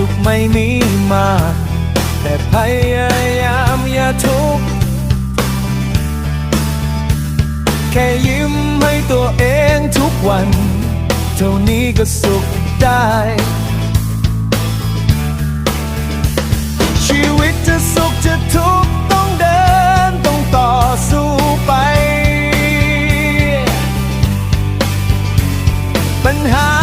สุขไม่มีมาแต่พยายามอย่าทุกข์แค่ยิ้มให้ตัวเองทุกวัน เท่านี้ก็สุขได้ ชีวิตจะสุขจะทุกข์ต้องเดินต้องต่อสู้ไป ปัญหา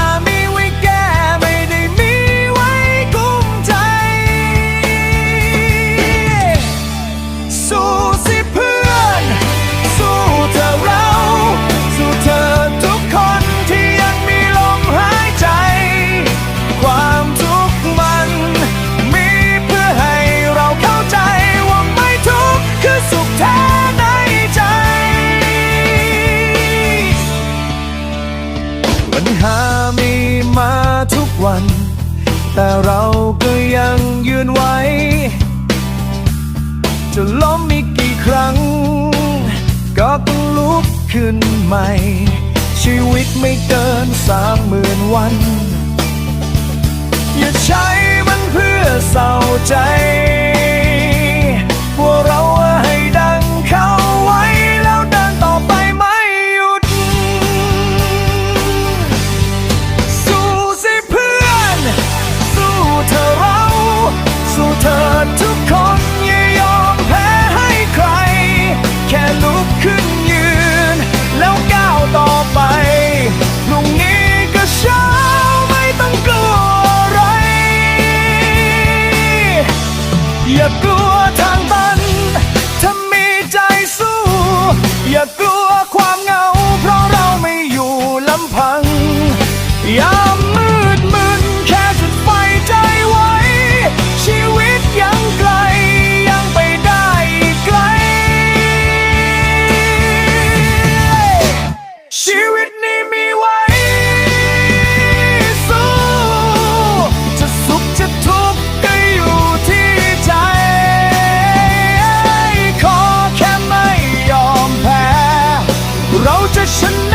แต่เราก็ยังยืนไว้ จะล้มอีกกี่ครั้ง ก็ต้องลุกขึ้นใหม่ ชีวิตไม่เกินสามหมื่นวัน อย่าใช้มันเพื่อเศร้าใจ เราจะชนะ